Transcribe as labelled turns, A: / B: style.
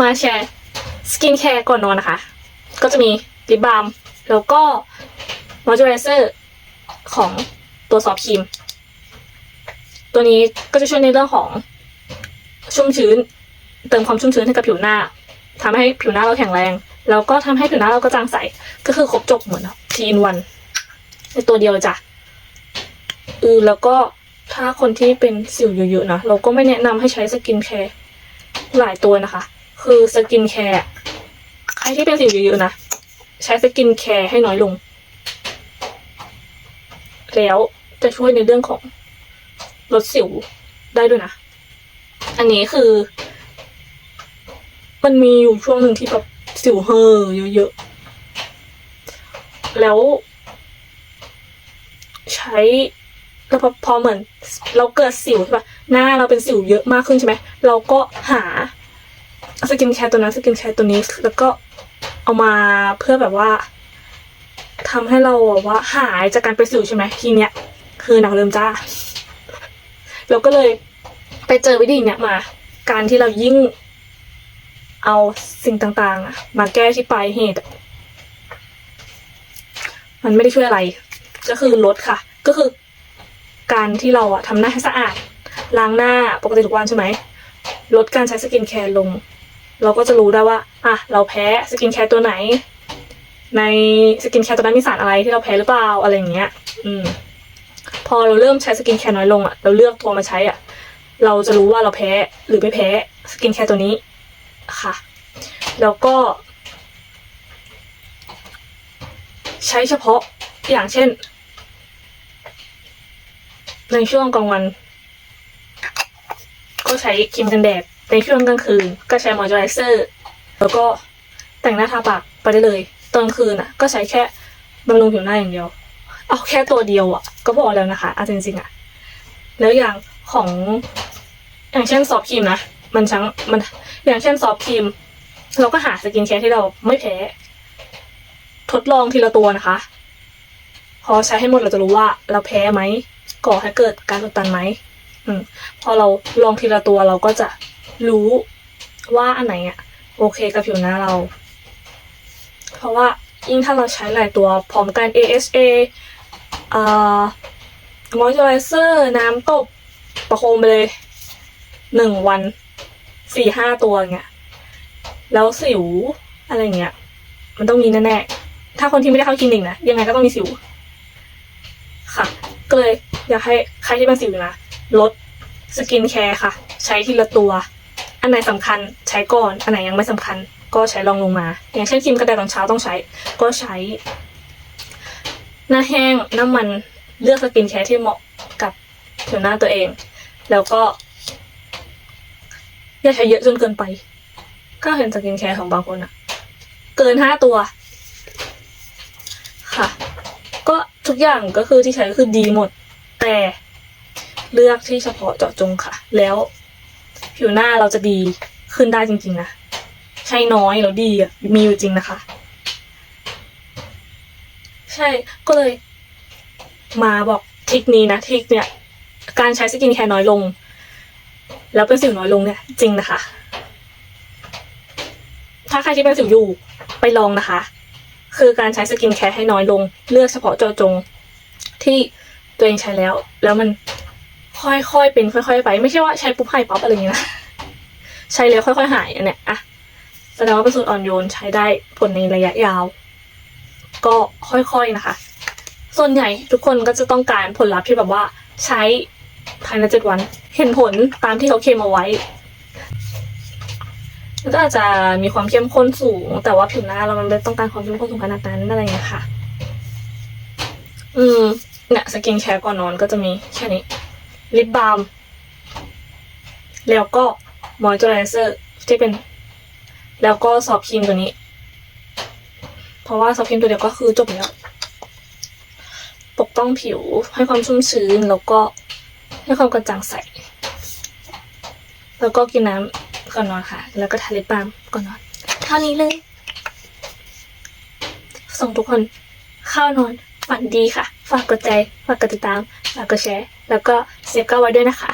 A: มาแชร์สกินแคร์ก่อนนอนนะคะ ก็จะมีลิปบาล์มแล้วก็มอยเจอไรเซอร์ของตัวซอฟต์ครีม ตัวนี้ก็จะช่วยในเรื่องของชุ่มชื้น เติมความชุ่มชื้นให้กับผิวหน้าทำให้ผิวหน้าเราแข็งแรง แล้วก็ทำให้ผิวหน้าเรากระจ่างใส ก็คือครบจบเหมือนทีอินวันในตัวเดียวจ้ะเออแล้วก็ถ้าคนที่เป็นสิวเยอะๆนะเราก็ไม่แนะนำให้ใช้สกินแคร์หลายตัวนะคะ คือสกินแคร์ใครที่เป็นสิวเยอะๆนะ ใช้สกินแคร์ให้น้อยลง แล้วจะช่วยในเรื่องของลดสิวได้ด้วยนะ อันนี้คือ มันมีอยู่ช่วงหนึ่งที่แบบสิวเห่อเยอะๆ แล้ว ใช้แล้วพอพอเหมือน เราเกิดสิวใช่ปะหน้าเราเป็นสิวเยอะมากขึ้นใช่ไหม เราก็หา สกินแคร์ตัวนั้นสกินแคร์ตัวนี้ แล้วก็เอามาเพื่อแบบว่าทำให้เราแบบว่าหายจากการเป็นสิวใช่ไหมทีเนี้ยคือหนักเริ่มจ้าเราก็เลยไปเจอวิธีเนี้ยมา การที่เรายิ่งเอาสิ่งต่างๆมาแก้ที่ปลายเหตุ มันไม่ได้ช่วยอะไร ก็คือลดค่ะ ก็คือ การที่เราอะทำหน้าให้สะอาดล้างหน้าปกติทุกวันใช่ไหมลดการใช้สกินแคร์ลง เราก็จะรู้ได้ว่า อะ เราแพ้สกินแคร์ตัวไหน ในสกินแคร์ตัวนั้นมีสารอะไรที่เราแพ้หรือเปล่าอะไรอย่างเงี้ย อืม พอเราเริ่มใช้สกินแคร์น้อยลงอะเราเลือกตัวมาใช้อะ เราจะรู้ว่าเราแพ้หรือไม่แพ้สกินแคร์ตัวนี้ ค่ะ แล้วก็ ใช้เฉพาะอย่างเช่น ในช่วงกลางวัน ก็ใช้ครีมกันแดด ในช่วงกลางคืนก็ใช้มอยเจอไรเซอร์แล้วก็แต่งหน้าทาปากไปได้เลยตอนคืนอะ ก็ใช้แค่บำรุงผิวหน้าอย่างเดียว เอาแค่ตัวเดียวอะ ก็พอแล้วนะคะอาจริงๆอะ แล้วอย่างของอย่างเช่นซอฟครีมนะมันช่างมันอย่างเช่นซอฟครีม เราก็หาสกินแคร์ที่เราไม่แพ้ทดลองทีละตัวนะคะ พอใช้ให้หมดเราจะรู้ว่า เราแพ้ไหมก่อให้เกิดการอุดตันไหมอืมพอเราลองทีละตัวเราก็จะ รู้ว่าอันไหนอะโอเคกับผิวหน้าเรา เพราะว่ายิ่งถ้าเราใช้หลายตัวพร้อมกัน AHA อ่ามอยเจอไรเซอร์น้ำตบประโคมไปเลยหนึ่งวันสี่ห้าตัวเงี้ยแล้วสิวอะไรเงี้ย มันต้องมีแน่ๆ ถ้าคนที่ไม่ได้เข้าคลินิกนะยังไงก็ต้องมีสิว ค่ะ ก็เลยอยากให้ใครที่เป็นสิวนะลดสกินแคร์ค่ะ ใช้ทีละตัว อันไหนสำคัญใช้ก่อน อันไหนยังไม่สำคัญ ก็ใช้ลองลงมา อย่างเช่นครีมกระแดดตอนเช้าต้องใช้ ก็ใช้ หน้าแห้งน้ำมันเลือกสกินแคร์ที่เหมาะกับผิวหน้าตัวเอง แล้วก็อย่าใช้เยอะจนเกินไป ก็เห็นสกินแคร์ของบางคนอะเกินห้าตัว ค่ะ ก็ทุกอย่างก็คือที่ใช้คือดีหมด แต่เลือกที่เฉพาะเจาะจงค่ะ แล้ว ผิวหน้าเราจะดีขึ้นได้จริง ๆ นะ ใช้น้อยแล้วดีอะมีอยู่จริงนะคะ ใช่ก็เลย มาบอกทริกนี้นะทริกเนี่ย การใช้สกินแคร์น้อยลง แล้วเป็นสิวน้อยลงเนี่ย จริงนะคะ ถ้าใครที่เป็นสิวอยู่ไปลองนะคะ คือการใช้สกินแคร์ให้น้อยลง เลือกเฉพาะเจาะจงที่ตัวเองใช้แล้ว แล้วมัน ค่อยๆ เป็นค่อยๆ ไป ไม่ใช่ว่าใช้ปุ๊บหายปั๊บอะไรอย่างนี้นะ ใช้แล้วค่อยๆ หายอันเนี้ยอะแสดงว่าเป็นสูตรอ่อนโยนใช้ได้ผลในระยะยาว ก็ค่อยๆนะคะ ส่วนใหญ่ทุกคนก็จะต้องการผลลัพธ์ที่แบบว่าใช้ภายในเจ็ดวัน เห็นผลตามที่เขาเคลมเอาไว้มันก็อาจจะมีความเข้มข้นสูง แต่ว่าผิวหน้าเรามันไม่ต้องการความเข้มข้นสูงขนาดนั้นอะไรอย่างเงี้ยค่ะ อืมเนี่ยสกินแคร์ก่อนนอนก็จะมีแค่นี้ ลิปบาล์มแล้วก็มอยเจอไรเซอร์ที่เป็น แล้วก็ซอฟครีมตัวนี้ เพราะว่าซอฟครีมตัวเดียวก็คือจบแล้ว ปกป้องผิวให้ความชุ่มชื้นแล้วก็ให้ความกระจ่างใส แล้วก็กินน้ำก่อนนอนค่ะ แล้วก็ทาลิปบาล์มก่อนนอน เท่านี้เลย ส่งทุกคนเข้านอน ฝันดีค่ะ ฝากกดใจ ฝากกดติดตาม ฝากกดแชร์ แล้วก็เซฟก็ไว้ด้วยนะคะ